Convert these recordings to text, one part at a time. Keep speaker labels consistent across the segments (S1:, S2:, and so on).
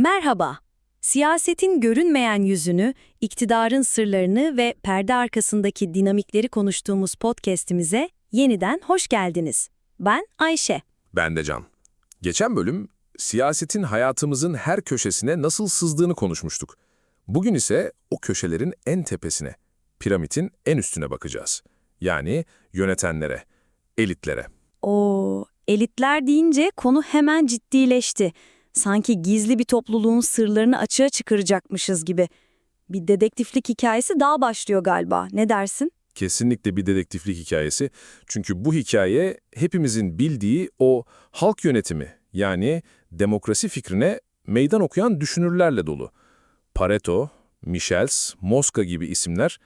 S1: Merhaba. Siyasetin görünmeyen yüzünü, iktidarın sırlarını ve perde arkasındaki dinamikleri konuştuğumuz podcast'imize yeniden hoş geldiniz. Ben Ayşe.
S2: Ben de Can. Geçen bölüm siyasetin hayatımızın her köşesine nasıl sızdığını konuşmuştuk. Bugün ise o köşelerin en tepesine, piramidin en üstüne bakacağız. Yani yönetenlere, elitlere.
S1: O elitler deyince konu hemen ciddileşti. Sanki gizli bir topluluğun sırlarını açığa çıkaracakmışız gibi. Bir dedektiflik hikayesi daha başlıyor galiba. Ne dersin?
S2: Kesinlikle bir dedektiflik hikayesi. Çünkü bu hikaye hepimizin bildiği o halk yönetimi yani demokrasi fikrine meydan okuyan düşünürlerle dolu. Pareto, Michels, Mosca gibi isimler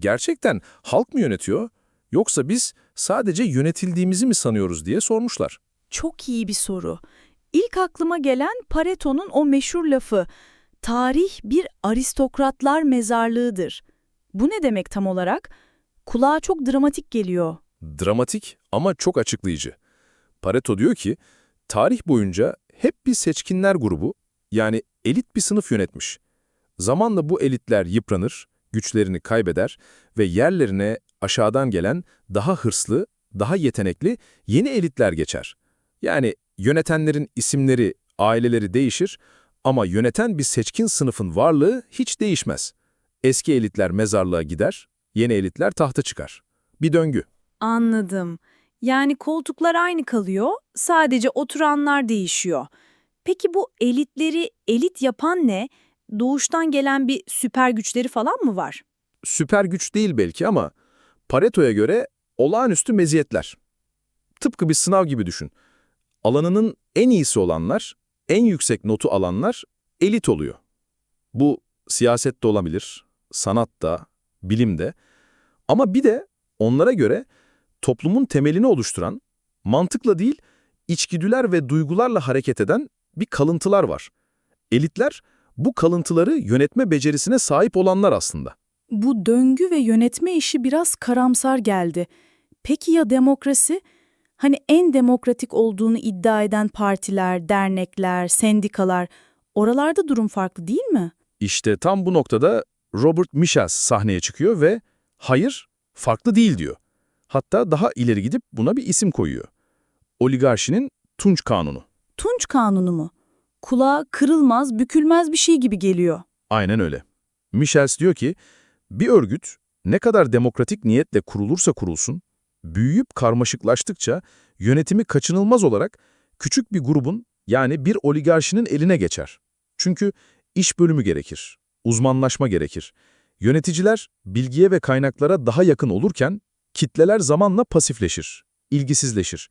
S2: gerçekten halk mı yönetiyor yoksa biz sadece yönetildiğimizi mi sanıyoruz diye sormuşlar.
S3: Çok iyi bir soru. İlk aklıma gelen Pareto'nun o meşhur lafı, tarih bir aristokratlar mezarlığıdır. Bu ne demek tam olarak? Kulağa çok dramatik geliyor.
S2: Dramatik ama çok açıklayıcı. Pareto diyor ki, tarih boyunca hep bir seçkinler grubu, yani elit bir sınıf yönetmiş. Zamanla bu elitler yıpranır, güçlerini kaybeder ve yerlerine aşağıdan gelen daha hırslı, daha yetenekli yeni elitler geçer. Yani yönetenlerin isimleri, aileleri değişir ama yöneten bir seçkin sınıfın varlığı hiç değişmez. Eski elitler mezarlığa gider, yeni elitler tahta çıkar. Bir döngü.
S3: Anladım. Yani koltuklar aynı kalıyor, sadece oturanlar değişiyor. Peki bu elitleri elit yapan ne? Doğuştan gelen bir süper güçleri falan mı var?
S2: Süper güç değil belki ama Pareto'ya göre olağanüstü meziyetler. Tıpkı bir sınav gibi düşün. Alanının en iyisi olanlar, en yüksek notu alanlar elit oluyor. Bu siyasette olabilir, sanatta, bilimde. Ama bir de onlara göre toplumun temelini oluşturan, mantıkla değil, içgüdüler ve duygularla hareket eden bir kalıntılar var. Elitler bu kalıntıları yönetme becerisine sahip olanlar aslında.
S3: Bu döngü ve yönetme işi biraz karamsar geldi. Peki ya demokrasi? Hani en demokratik olduğunu iddia eden partiler, dernekler, sendikalar, oralarda durum farklı değil mi?
S2: İşte tam bu noktada Robert Michels sahneye çıkıyor ve hayır, farklı değil diyor. Hatta daha ileri gidip buna bir isim koyuyor. Oligarşinin Tunç Kanunu.
S3: Tunç kanunu mu? Kulağa kırılmaz, bükülmez bir şey gibi geliyor.
S2: Aynen öyle. Michels diyor ki, bir örgüt ne kadar demokratik niyetle kurulursa kurulsun, büyüyüp karmaşıklaştıkça yönetimi kaçınılmaz olarak küçük bir grubun yani bir oligarşinin eline geçer. Çünkü iş bölümü gerekir, uzmanlaşma gerekir. Yöneticiler bilgiye ve kaynaklara daha yakın olurken kitleler zamanla pasifleşir, ilgisizleşir.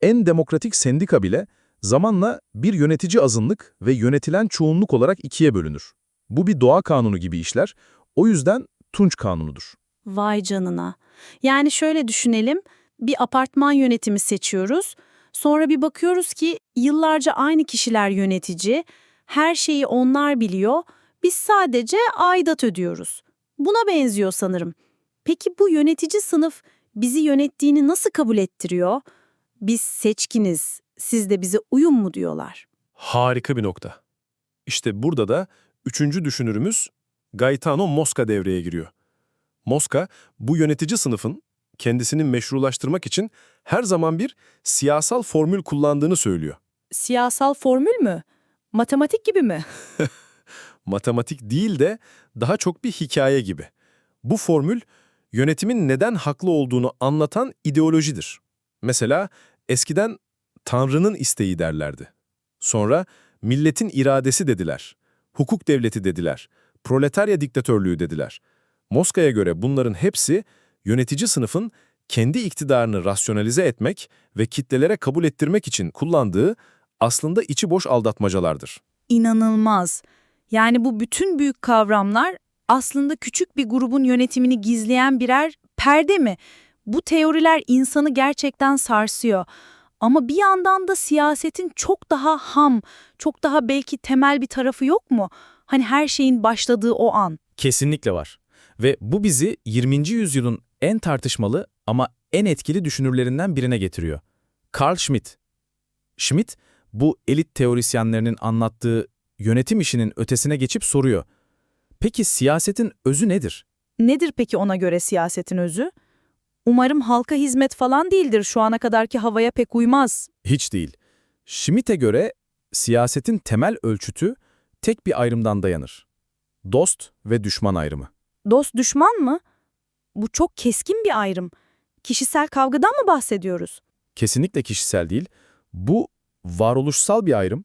S2: En demokratik sendika bile zamanla bir yönetici azınlık ve yönetilen çoğunluk olarak ikiye bölünür. Bu bir doğa kanunu gibi işler, o yüzden Tunç Kanunu'dur.
S3: Vay canına. Yani şöyle düşünelim, bir apartman yönetimi seçiyoruz. Sonra bir bakıyoruz ki yıllarca aynı kişiler yönetici, her şeyi onlar biliyor, biz sadece aidat ödüyoruz. Buna benziyor sanırım. Peki bu yönetici sınıf bizi yönettiğini nasıl kabul ettiriyor? Biz seçkiniz, siz de bize uyun mu diyorlar?
S4: Harika bir nokta. İşte burada da üçüncü düşünürümüz Gaetano Mosca devreye giriyor. Mosca, bu yönetici sınıfın kendisini meşrulaştırmak için her zaman bir siyasal formül kullandığını söylüyor.
S3: Siyasal formül mü? Matematik gibi mi?
S4: Matematik değil de daha çok bir hikaye gibi. Bu formül, yönetimin neden haklı olduğunu anlatan ideolojidir. Mesela eskiden Tanrı'nın isteği derlerdi. Sonra milletin iradesi dediler. Hukuk devleti dediler. Proletarya diktatörlüğü dediler. Mosca'ya göre bunların hepsi yönetici sınıfın kendi iktidarını rasyonalize etmek ve kitlelere kabul ettirmek için kullandığı aslında içi boş aldatmacalardır.
S3: İnanılmaz. Yani bu bütün büyük kavramlar aslında küçük bir grubun yönetimini gizleyen birer perde mi? Bu teoriler insanı gerçekten sarsıyor. Ama bir yandan da siyasetin çok daha ham, çok daha belki temel bir tarafı yok mu? Hani her şeyin başladığı o an.
S5: Kesinlikle var. Ve bu bizi 20. yüzyılın en tartışmalı ama en etkili düşünürlerinden birine getiriyor. Carl Schmitt. Schmitt, bu elit teorisyenlerinin anlattığı
S2: yönetim işinin ötesine geçip soruyor. Peki siyasetin özü nedir?
S3: Nedir peki ona göre siyasetin özü? Umarım halka hizmet falan değildir şu ana kadarki havaya pek uymaz.
S2: Hiç değil. Schmidt'e göre siyasetin temel ölçütü tek bir ayrımdan dayanır. Dost ve düşman ayrımı.
S3: Dost düşman mı? Bu çok keskin bir ayrım. Kişisel kavgadan mı bahsediyoruz?
S2: Kesinlikle kişisel değil. Bu varoluşsal bir ayrım.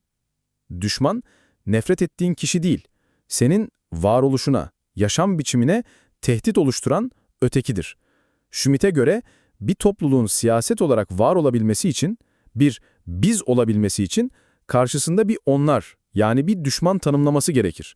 S2: Düşman, nefret ettiğin kişi değil. Senin varoluşuna, yaşam biçimine tehdit oluşturan ötekidir. Schmidt'e göre bir topluluğun siyaset olarak var olabilmesi için, bir biz olabilmesi için karşısında bir onlar yani bir düşman tanımlaması gerekir.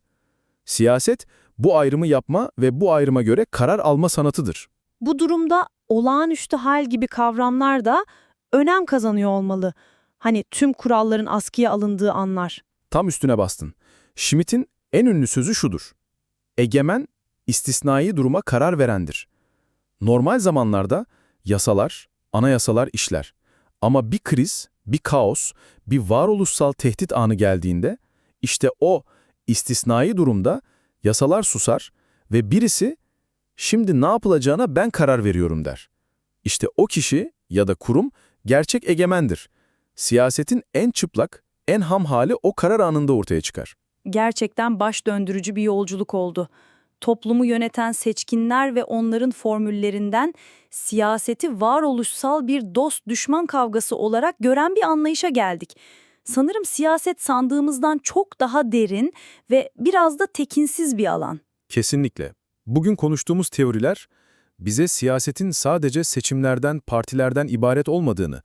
S2: Siyaset bu ayrımı yapma ve bu ayrıma göre karar alma sanatıdır.
S3: Bu durumda olağanüstü hal gibi kavramlar da önem kazanıyor olmalı. Hani tüm kuralların askıya alındığı anlar.
S2: Tam üstüne bastın. Schmidt'in en ünlü sözü şudur. Egemen, istisnai duruma karar verendir. Normal zamanlarda yasalar, anayasalar işler. Ama bir kriz, bir kaos, bir varoluşsal tehdit anı geldiğinde, işte o istisnai durumda yasalar susar ve birisi, şimdi ne yapılacağına ben karar veriyorum der. İşte o kişi ya da kurum gerçek egemendir. Siyasetin en çıplak, en ham hali o karar anında ortaya çıkar.
S6: Gerçekten baş döndürücü bir yolculuk oldu. Toplumu yöneten seçkinler ve onların formüllerinden siyaseti varoluşsal bir dost-düşman kavgası olarak gören bir anlayışa geldik. Sanırım siyaset sandığımızdan çok daha derin ve biraz da tekinsiz bir alan.
S7: Kesinlikle. Bugün konuştuğumuz teoriler bize siyasetin sadece seçimlerden, partilerden ibaret olmadığını,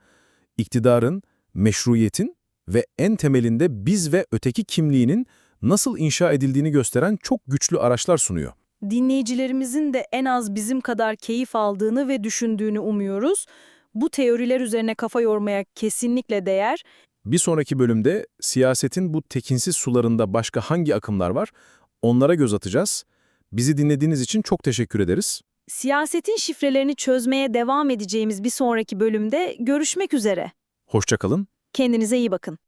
S7: iktidarın, meşruiyetin ve en temelinde biz ve öteki kimliğinin nasıl inşa edildiğini gösteren çok güçlü araçlar sunuyor.
S3: Dinleyicilerimizin de en az bizim kadar keyif aldığını ve düşündüğünü umuyoruz. Bu teoriler üzerine kafa yormaya kesinlikle değer.
S7: Bir sonraki bölümde siyasetin bu tekinsiz sularında başka hangi akımlar var onlara göz atacağız. Bizi dinlediğiniz için çok teşekkür ederiz.
S3: Siyasetin şifrelerini çözmeye devam edeceğimiz bir sonraki bölümde görüşmek üzere.
S7: Hoşçakalın.
S3: Kendinize iyi bakın.